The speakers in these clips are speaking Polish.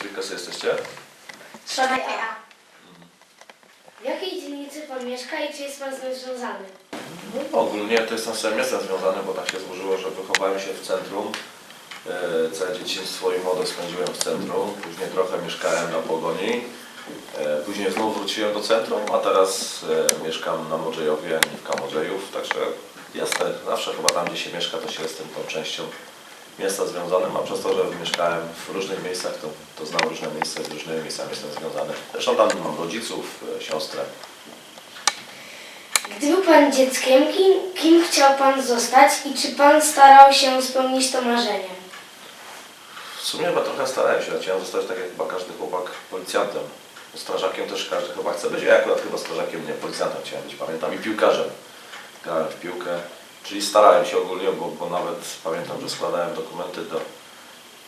trójkę sobie jesteście? Trzonaj A. W jakiej dzielnicy pan mieszka i czy jest pan z nią związany? No, ogólnie to jestem z miastem związany, bo tak się złożyło, że wychowałem się w centrum. E, całe dzieciństwo i młodość spędziłem w centrum. Później trochę mieszkałem na Pogoni. E, później znowu wróciłem do centrum, a teraz e, mieszkam na Modrzejowie, nie w Kamodzejów. Także jasne, zawsze chyba tam, gdzie się mieszka, to się tym tą częścią miasta związanym, a przez to, że mieszkałem w różnych miejscach, to, to znam różne miejsca z różnymi miejscami jestem związany. Zresztą tam mam rodziców, e, siostrę. Gdy był pan dzieckiem, kim, kim chciał pan zostać i czy pan starał się spełnić to marzenie? W sumie chyba trochę starałem się. Chciałem zostać tak jak chyba każdy chłopak policjantem. Strażakiem też każdy chyba chce być. Ja akurat chyba strażakiem, nie policjantem chciałem być. Pamiętam i piłkarzem. Grałem w piłkę. Czyli starałem się ogólnie, bo, bo nawet pamiętam, że składałem dokumenty do,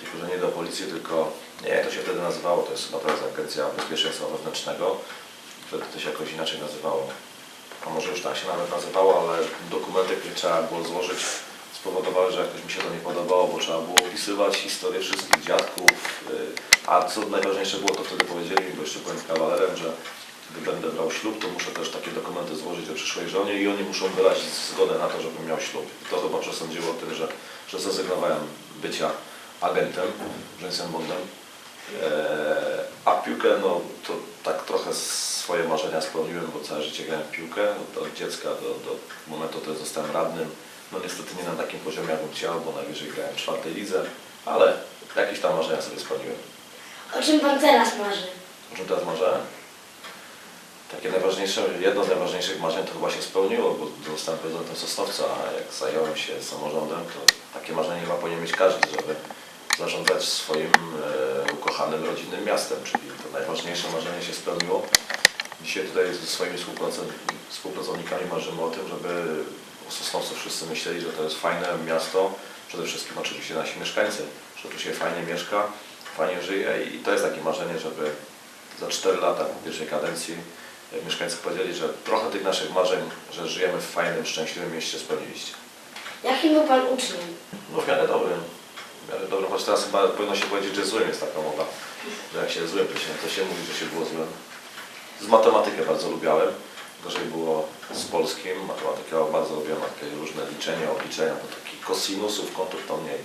tylko że nie do policji, tylko nie to się wtedy nazywało, to jest chyba teraz Agencja Bezpieczeństwa Wewnętrznego. Wtedy to się jakoś inaczej nazywało. A może już tak się nawet nazywało, ale dokumenty, które trzeba było złożyć, spowodowały, że jakoś mi się to nie podobało, bo trzeba było opisywać historię wszystkich dziadków. y, A co najważniejsze było, to wtedy powiedzieli mi, bo jeszcze byłem kawalerem, że gdy będę brał ślub, to muszę też takie dokumenty złożyć o przyszłej żonie i oni muszą wyrazić zgodę na to, żebym miał ślub. I to chyba przesądziło o tym, że, że zrezygnowałem bycia agentem, Jamesem Bondem. Eee, a piłkę, no to tak trochę swoje marzenia spełniłem, bo całe życie grałem w piłkę, od dziecka do, do momentu, kiedy zostałem radnym. No niestety nie na takim poziomie, jakbym chciał, bo najwyżej grałem w czwartej lidze, ale jakieś tam marzenia sobie spełniłem. O czym pan teraz marzy? O czym teraz marzę? Takie najważniejsze, jedno z najważniejszych marzeń to chyba się spełniło, bo zostałem prezydentem Sosnowca, a jak zająłem się samorządem, to takie marzenie chyba powinien mieć każdy, żeby zarządzać swoim e, ukochanym, rodzinnym miastem, czyli to najważniejsze marzenie się spełniło. Dzisiaj tutaj ze swoimi współpracownikami, marzymy o tym, żeby Sosnowcu wszyscy myśleli, że to jest fajne miasto, przede wszystkim oczywiście nasi mieszkańcy, że tu się fajnie mieszka, fajnie żyje i to jest takie marzenie, żeby za 4 lata po pierwszej kadencji mieszkańcy powiedzieli, że trochę tych naszych marzeń, że żyjemy w fajnym, szczęśliwym mieście spełniliście. Jakim był pan uczniem? No w miarę dobrym. W miarę dobrym, choć teraz chyba powinno się powiedzieć, że złym jest taka mowa. Że jak się złym, to się, to się mówi, że się było złym. Z matematykę bardzo lubiałem. Gorzej było z polskim. Matematykę bardzo lubiłem, takie różne liczenia, obliczenia, to takich kosinusów, kontur to mniej.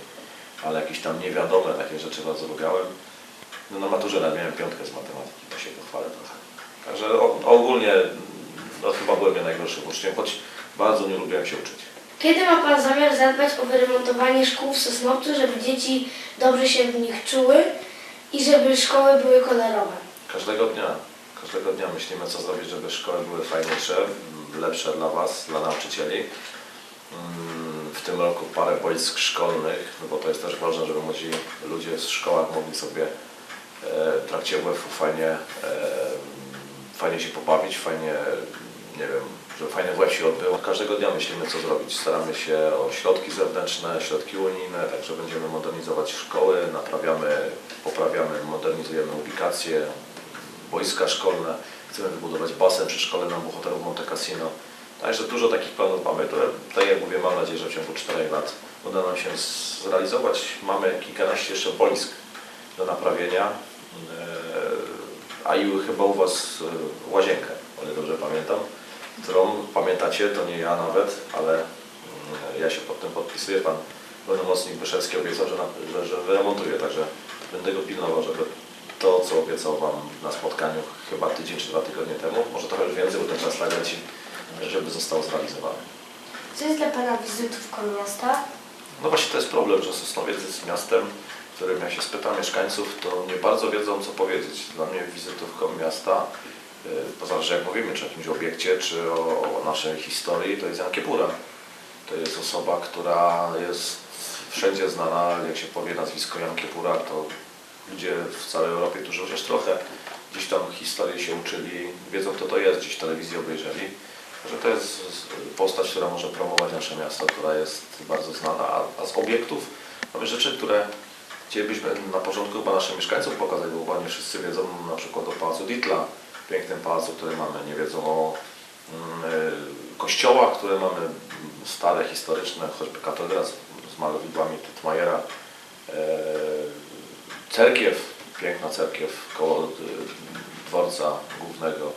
Ale jakieś tam niewiadome takie rzeczy bardzo lubiałem. No na maturze nawet miałem piątkę z matematyki, to się pochwalę trochę. Także ogólnie no, chyba byłem ja najgorszym uczniem, choć bardzo nie lubiłem się uczyć. Kiedy ma pan zamiar zadbać o wyremontowanie szkół w Sosnowcu, żeby dzieci dobrze się w nich czuły i żeby szkoły były kolorowe? Każdego dnia, każdego dnia myślimy, co zrobić, żeby szkoły były fajniejsze, lepsze dla Was, dla nauczycieli. Mm, W tym roku parę boisk szkolnych, no bo to jest też ważne, żeby młodzi ludzie w szkołach mogli sobie e, w trakcie WF-u fajnie, e, fajnie się pobawić, fajnie, nie wiem, żeby fajny WF się odbył. Każdego dnia myślimy, co zrobić. Staramy się o środki zewnętrzne, środki unijne, także będziemy modernizować szkoły, naprawiamy, poprawiamy, modernizujemy ubikacje, boiska szkolne. Chcemy wybudować basen przy szkole na bohaterów Monte Cassino. Także dużo takich planów mamy, które, tak jak mówię, mam nadzieję, że w ciągu 4 lat uda nam się zrealizować. Mamy kilkanaście jeszcze boisk do naprawienia, Eee, a i chyba u Was e, łazienkę, o ile dobrze pamiętam, którą pamiętacie, to nie ja nawet, ale mm, ja się pod tym podpisuję. Pan pełnomocnik Wyszewski obiecał, że, na, że, że wyremontuje, także będę go pilnował, żeby to, co obiecał Wam na spotkaniu chyba tydzień czy dwa tygodnie temu, może trochę już więcej, bo ten czas leci, żeby zostało zrealizowane. Co jest dla pana wizytówką miasta? No właśnie to jest problem, że Sosnowiec jest miastem, którym jak się spyta mieszkańców, to nie bardzo wiedzą co powiedzieć. Dla mnie wizytówką miasta, yy, to zależy jak mówimy, czy o jakimś obiekcie, czy o, o naszej historii, to jest Jan Kiepura. To jest osoba, która jest wszędzie znana, jak się powie nazwisko Jan Kiepura, to ludzie w całej Europie, którzy chociaż trochę gdzieś tam historii się uczyli, wiedzą kto to jest, gdzieś w telewizji obejrzeli. Że to jest postać, która może promować nasze miasto, która jest bardzo znana, a, a z obiektów mamy rzeczy, które chcielibyśmy na porządku chyba naszym mieszkańcom pokazać, bo chyba nie wszyscy wiedzą na przykład o Pałacu Ditla, pięknym pałacu, który mamy, nie wiedzą o mm, y, kościołach, które mamy stare, historyczne, choćby katedra z, z malowidłami Tytmajera, e, cerkiew piękna cerkiew koło y, dworca głównego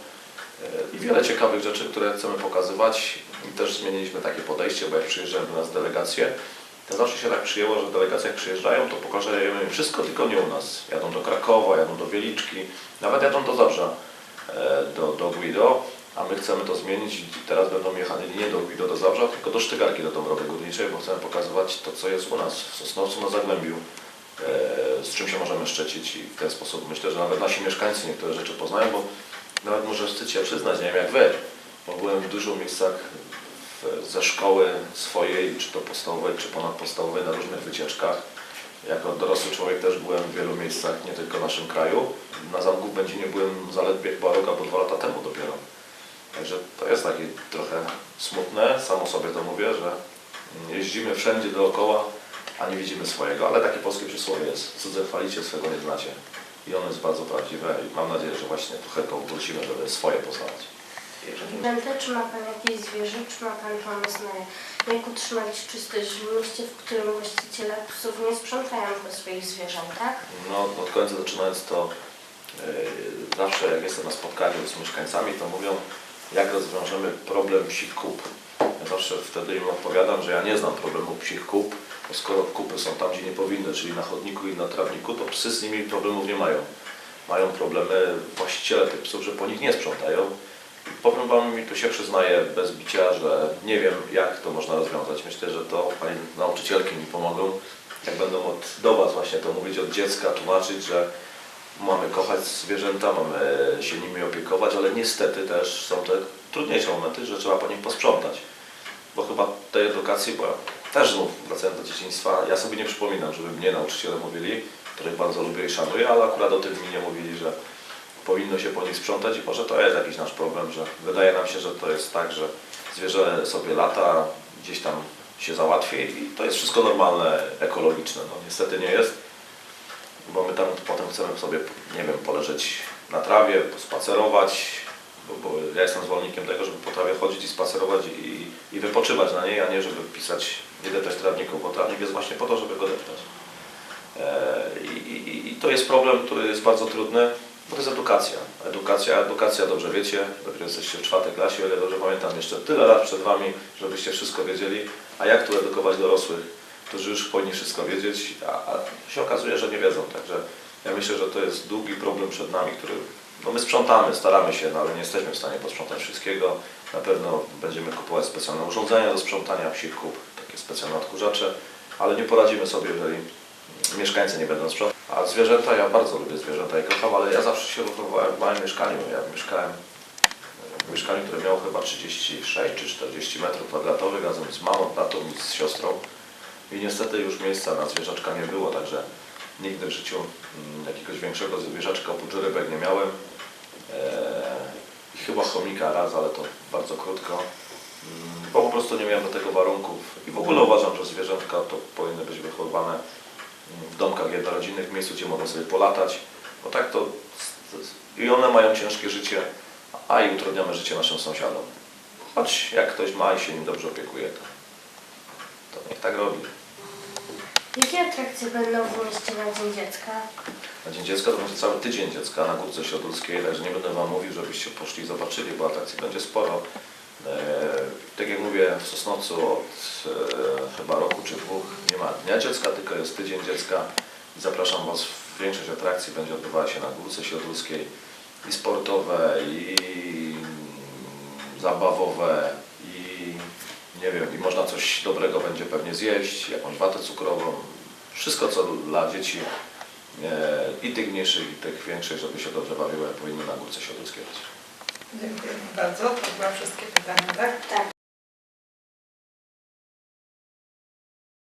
i wiele ciekawych rzeczy, które chcemy pokazywać. I też zmieniliśmy takie podejście, bo jak przyjeżdżają do nas delegacje, zawsze się tak przyjęło, że delegacje jak przyjeżdżają, to pokażemy im wszystko, tylko nie u nas. Jadą do Krakowa, jadą do Wieliczki, nawet jadą do Zabrza, e, do, do Guido, a my chcemy to zmienić i teraz będą jechali nie do Guido, do Zabrza, tylko do Sztygarki, do Dąbrowy Górniczej, bo chcemy pokazywać to, co jest u nas w Sosnowcu na Zagłębiu, e, z czym się możemy szczycić i w ten sposób myślę, że nawet nasi mieszkańcy niektóre rzeczy poznają, bo nawet może wstyd się przyznać, nie wiem jak wy, bo byłem w dużo miejscach w, ze szkoły swojej, czy to podstawowej, czy ponadpodstawowej, na różnych wycieczkach. Jako dorosły człowiek też byłem w wielu miejscach, nie tylko w naszym kraju. Na Zamku w Będzinie byłem zaledwie chyba rok albo dwa lata temu dopiero. Także to jest takie trochę smutne, samo sobie to mówię, że jeździmy wszędzie dookoła, a nie widzimy swojego, ale takie polskie przysłowie jest, cudze chwalicie, swego nie znacie. I ono jest bardzo prawdziwe i mam nadzieję, że właśnie trochę to wrócimy, żeby swoje poznawać. Będę, czy ma Pan jakieś zwierzę, czy ma Pan pomysł na jak utrzymać czystość w mieście, w którym właściciele psów nie sprzątają po swoich zwierzętach? No, od końca zaczynając to yy, zawsze jak jestem na spotkaniu z mieszkańcami, to mówią, jak rozwiążemy problem psich kup. Ja zawsze wtedy im odpowiadam, że ja nie znam problemu psich kup, bo skoro kupy są tam, gdzie nie powinny, czyli na chodniku i na trawniku, to psy z nimi problemów nie mają. Mają problemy właściciele tych psów, że po nich nie sprzątają. Wam, i tu się przyznaję bez bicia, że nie wiem, jak to można rozwiązać. Myślę, że to Pani nauczycielki mi pomogą, jak będą od, do Was właśnie to mówić od dziecka, tłumaczyć, że mamy kochać zwierzęta, mamy się nimi opiekować, ale niestety też są te trudniejsze momenty, że trzeba po nich posprzątać. Bo chyba tej edukacji, bo ja też znów wracając do dzieciństwa, ja sobie nie przypominam, żeby mnie nauczyciele mówili, których bardzo lubię i szanuję, ale akurat o tym mi nie mówili, że powinno się po nich sprzątać i może to jest jakiś nasz problem, że wydaje nam się, że to jest tak, że zwierzę sobie lata, gdzieś tam się załatwi i to jest wszystko normalne, ekologiczne. No niestety nie jest, bo my tam potem chcemy sobie, nie wiem, poleżeć na trawie, pospacerować, bo, bo ja jestem zwolennikiem tego, żeby po trawie chodzić i spacerować i, i wypoczywać na niej, a nie żeby pisać, nie deptać trawników, bo trawnik jest właśnie po to, żeby go deptać. E, I, i, I to jest problem, który jest bardzo trudny, bo to jest edukacja. Edukacja, edukacja, dobrze wiecie, dopiero jesteście w czwartej klasie, o ile dobrze pamiętam, jeszcze tyle lat przed Wami, żebyście wszystko wiedzieli. A jak tu edukować dorosłych, którzy już powinni wszystko wiedzieć, a, a się okazuje, że nie wiedzą. Także ja myślę, że to jest długi problem przed nami, który no my sprzątamy, staramy się, no ale nie jesteśmy w stanie posprzątać wszystkiego. Na pewno będziemy kupować specjalne urządzenia do sprzątania psich kup, takie specjalne odkurzacze, ale nie poradzimy sobie, jeżeli mieszkańcy nie będą sprzątać. A zwierzęta, ja bardzo lubię zwierzęta i kocham, ale ja zawsze się wychowywałem w małym mieszkaniu. Ja mieszkałem w mieszkaniu, które miało chyba 36 czy 40 metrów kwadratowych razem z mamą, tatą i z siostrą. I niestety już miejsca na zwierzaczka nie było, także nigdy w życiu mm, jakiegoś większego zwierzaczka oprócz rybek nie miałem. Eee, chyba chomika raz, ale to bardzo krótko. Mm, Bo po prostu nie miałem do tego warunków. I w ogóle uważam, że zwierzętka to powinny być wychowywane w domkach jednorodzinnych, w miejscu, gdzie mogą sobie polatać, bo tak to i one mają ciężkie życie, a i utrudniamy życie naszym sąsiadom. Choć jak ktoś ma i się nim dobrze opiekuje, to, to niech tak robi. Jakie atrakcje będą w mieście na Dzień Dziecka? Na Dzień Dziecka to będzie cały tydzień dziecka na Górce Siodulskiej, także nie będę Wam mówił, żebyście poszli i zobaczyli, bo atrakcji będzie sporo. E, tak jak mówię, w Sosnowcu od e, chyba roku czy dwóch nie ma Dnia Dziecka, tylko jest Tydzień Dziecka. Zapraszam Was, większość atrakcji będzie odbywała się na Górce Siodulskiej i sportowe, i zabawowe, i nie wiem, i można coś dobrego będzie pewnie zjeść, jakąś watę cukrową, wszystko co dla dzieci e, i tych mniejszych, i tych większych, żeby się dobrze bawiły, powinny na Górce Siodulskiej być. Dziękuję bardzo. To były wszystkie pytania, tak? Tak.